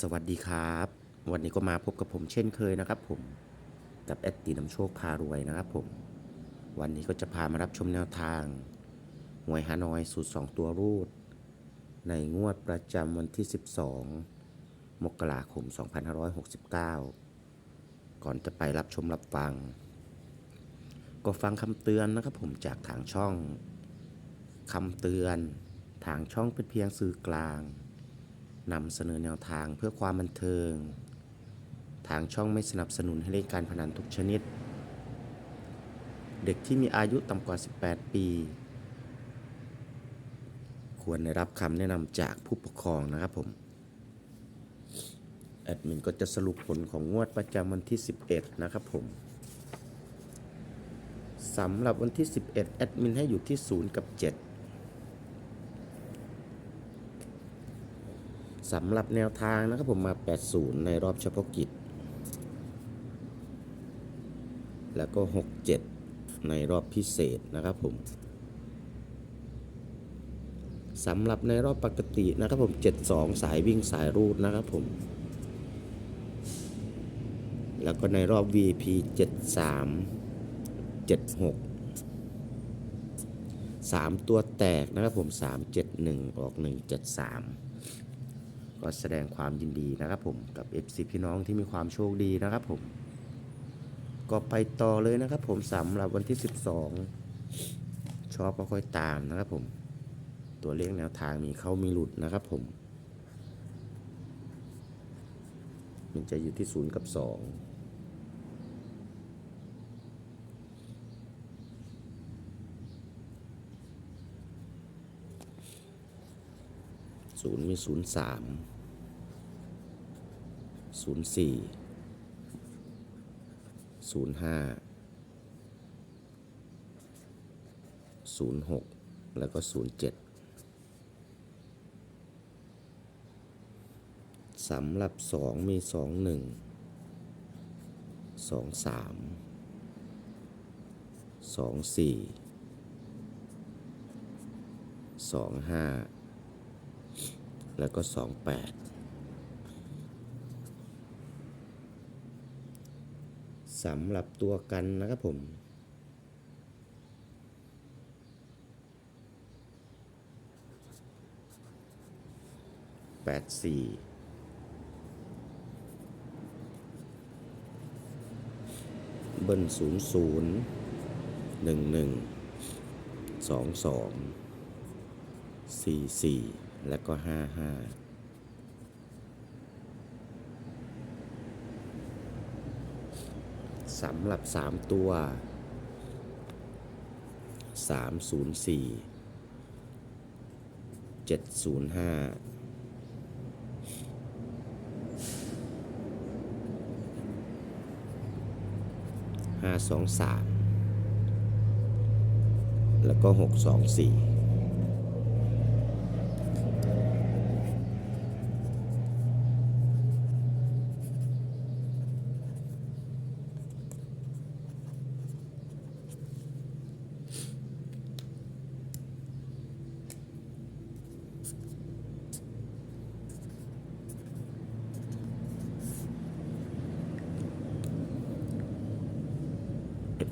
สวัสดีครับ วันนี้ก็มาพบกับผมเช่นเคยนะครับผมกับแอดตีน้ำโชคพารวยนะครับผม วันนี้ก็จะพามารับชมแนวทางหวยฮานอยสูตร 2 ตัวรูด ในงวดประจำวันที่ 12 มกราคม 2569 ก่อนจะไปรับชมรับฟัง ก็ฟังคำเตือนนะครับผมจากทางช่องคำเตือน ทางช่องเป็นเพียงสื่อกลาง นำเสนอแนวทางเพื่อความบันเทิง ทางช่องไม่สนับสนุนให้เล่นการพนันทุกชนิด เด็กที่มีอายุต่ำกว่า 18 ปี ควรได้รับคำแนะนำจากผู้ปกครองนะครับผม แอดมินก็จะสรุปผลของงวดประจำวันที่ 11 นะครับผมสำหรับวันที่ 11 แอดมินให้อยู่ที่ 0 กับ 7 สำหรับแนวทางนะครับผมมา 80 ในรอบเฉพาะกิจ แล้วก็ 67 ในรอบพิเศษนะครับผมสำหรับในรอบปกตินะครับผม 72 สายวิ่งสายรูดนะครับผม แล้วก็ในรอบ VP 73 76 3 ตัวแตกนะครับผม 371 ออก 173 ก็แสดงความยินดีนะครับผมกับ FC พี่น้องที่มีความโชคดีนะครับผม ก็ไปต่อเลยนะครับผมสำหรับวันที่ 12 ชอบก็ค่อยตามนะครับผม ตัวเลขแนวทางมีเข้ามีหลุดนะครับผม มันจะอยู่ที่ 0 กับ 2 ศูนย์มีศูนย์สามศูนย์สี่ศูนย์ห้าศูนย์หกแล้วก็ศูนย์เจ็ดสำหรับสองมีสองหนึ่งสองสามสองสี่สองห้า แล้วก็ 28สำหรับตัวกันนะครับผม แปดสี่เบิ้ลศูนย์ศูนย์หนึ่งหนึ่งสองสองสี่สี่ แล้วก็ห้าห้าสำหรับสามตัวสามศูนย์สี่เจ็ดศูนย์ห้าห้าสองสามแล้วก็หกสองสี่